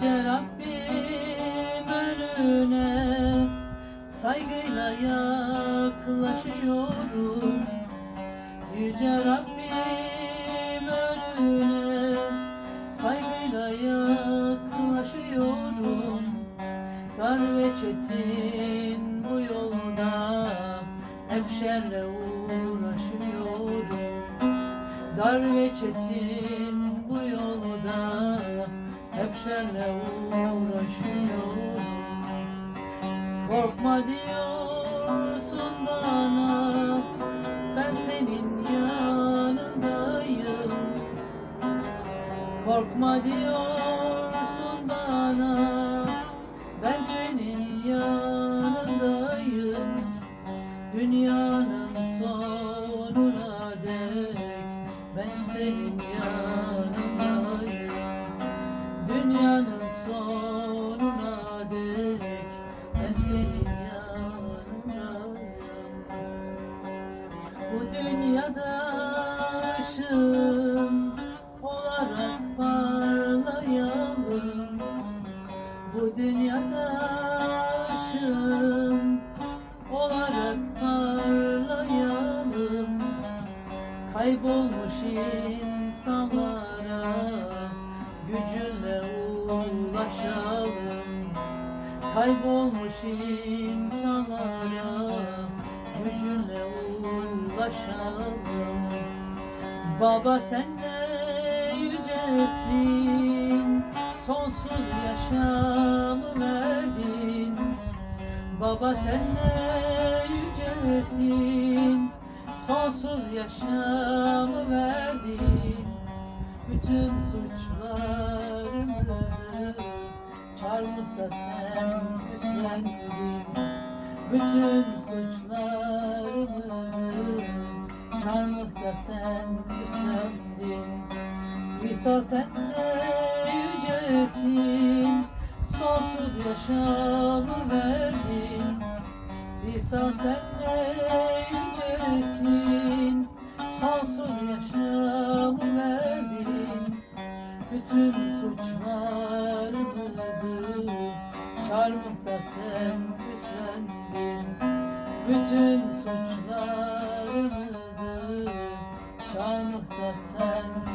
Yüce Rabbim önüne saygıyla yaklaşıyorum. Yüce Rabbim önüne saygıyla yaklaşıyorum. Dar ve çetin bu yolda hep şerre uğraşıyorum. Dar ve çetin bu yolda Korkma diyorsun bana Ben senin yanındayım. Korkma diyorsun bana Ben senin yanındayım. Dünyanın sonuna Bu dünyada olarak parlayalım. Bu dünyada olarak parlayalım. Kaybolmuş insanlara gücünle ulaşalım. Kaybolmuş insanlara gücünle ulaşalım Baba sen de yücesin Sonsuz yaşamı verdin. Baba sen de yücesin Sonsuz yaşamı verdin. Bütün suçlarımızı Çarmıh da sen üstlendin Bütün suçlarımızı Çarmıh da sen üstlendin İsa sen de yücesin Sonsuz yaşamı verdin. İsa sen de yücesin Sonsuz yaşamı verdin. Bütün suçlarımızı Çarmıhta sen Bütün suçlarımızı Çarmıhta sen